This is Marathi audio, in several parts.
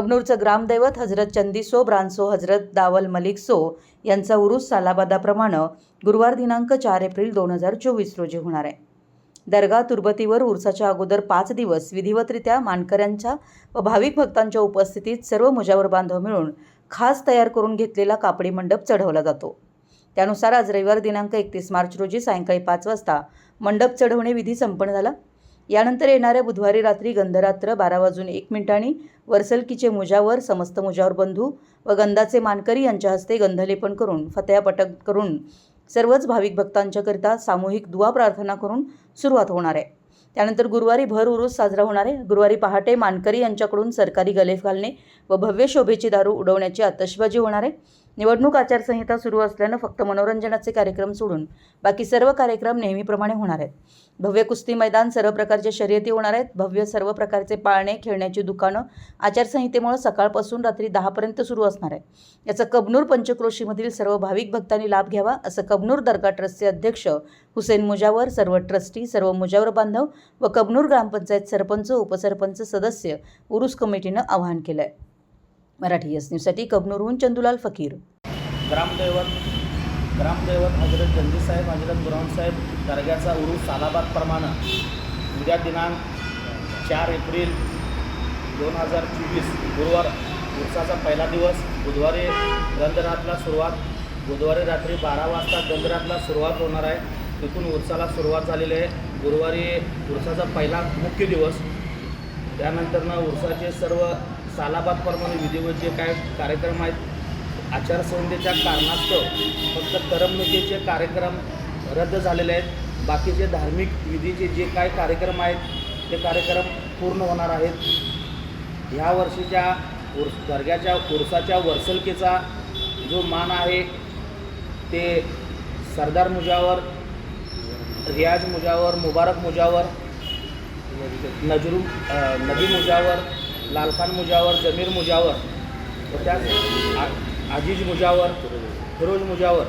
कबनूरचं ग्रामदैवत हजरत चंदीसो ब्रान्सो हजरत दावल मलिक सो यांचा उरूस सालाबादाप्रमाणे गुरुवार दिनांक चार एप्रिल दोन हजार चोवीस रोजी होणार आहे. दर्गा तुर्बतीवर उरसाच्या अगोदर पाच दिवस विधिवतरित्या मानकऱ्यांच्या व भाविक भक्तांच्या उपस्थितीत सर्व मुजावर बांधव मिळून खास तयार करून घेतलेला कापडी मंडप चढवला जातो. त्यानुसार आज रविवार दिनांक एकतीस मार्च रोजी सायंकाळी पाच वाजता मंडप चढवणे विधी संपन्न झाला. यानंतर येणाऱ्या बुधवारी रात्री गंधरात्र बारा वाजून एक मिनिटांनी वरसलकीचे मुजावर समस्त मुजावर बंधू व गंधाचे मानकरी यांच्या हस्ते गंधलेपन करून फतया पटक करून सर्वच भाविक भक्तांच्याकरिता सामूहिक दुवा प्रार्थना करून सुरुवात होणार आहे. त्यानंतर गुरुवारी भर उरूस साजरा होणार आहे. गुरुवारी पहाटे मानकरी यांच्याकडून सरकारी गलेफ घालणे व भव्य शोभेची दारू उडवण्याची आतषबाजी होणार आहे. निवडणूक आचारसंहिता सुरू असल्यानं फक्त मनोरंजनाचे कार्यक्रम सोडून बाकी सर्व कार्यक्रम नेहमीप्रमाणे होणार आहेत. भव्य कुस्ती मैदान सर्व प्रकारच्या शर्यती होणार आहेत. भव्य सर्व प्रकारचे पाळणे खेळण्याची दुकानं आचारसंहितेमुळे सकाळपासून रात्री दहापर्यंत सुरू असणार आहे याचा कबनूर पंचक्रोशीमधील सर्व भाविक भक्तांनी लाभ घ्यावा असं कबनूर दर्गा ट्रस्टचे अध्यक्ष हुसेन मुजावर सर्व ट्रस्टी सर्व मुजावर बांधव व कबनूर ग्रामपंचायत सरपंच उपसरपंच सदस्य उरुस कमिटीनं आवाहन केलं आहे मराठी एस न्यूजसाठी कबनूरहून चंदुलाल फकीर. ग्रामदैवत ग्रामदैवत हजरत जंजीसाहेब हजरत गुरावसाहेब दर्ग्याचा उरूस सालाबादप्रमाणे उद्या दिनांक चार एप्रिल दोन हजार चोवीस गुरुवार उरसाचा पहिला दिवस बुधवारी गंधरातला सुरुवात बुधवारी रात्री बारा वाजता गंधरातला सुरुवात होणार आहे. तिथून उरसाला सुरुवात झालेली आहे. गुरुवारी उरसाचा पहिला मुख्य दिवस. त्यानंतरनं उरसाचे सर्व सालाबादप्रमाणे विधिवत जे काय कार्यक्रम आहेत आचारसंहितेच्या कारणास्तव फक्त करमणुकीचे कार्यक्रम रद्द झालेले आहेत. बाकीचे धार्मिक विधीचे जे काय कार्यक्रम आहेत ते कार्यक्रम पूर्ण होणार आहेत. ह्या वर्षीच्या उर्स दर्ग्याच्या उर्साच्या वर्सलकेचा जो मान आहे ते सरदार मुजावर रियाज मुजावर मुबारक मुजावर नजरू नबी मुजावर लालखान मुजावर जमीर मुजावर व त्याच आजीज मुजावर फिरोज मुजावर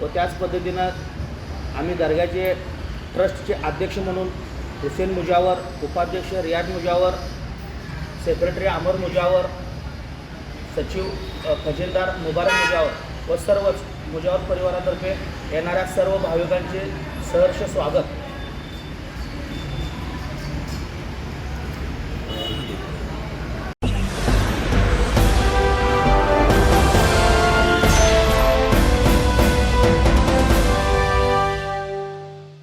व त्याच पद्धतीनं आम्ही दर्ग्याचे ट्रस्टचे अध्यक्ष म्हणून हुसेन मुजावर उपाध्यक्ष रियाज मुजावर सेक्रेटरी अमर मुजावर सचिव खजिनदार मुबारक मुजावर व सर्वच मुजावर परिवारातर्फे येणाऱ्या सर्व भाविकांचे सहर्ष स्वागत.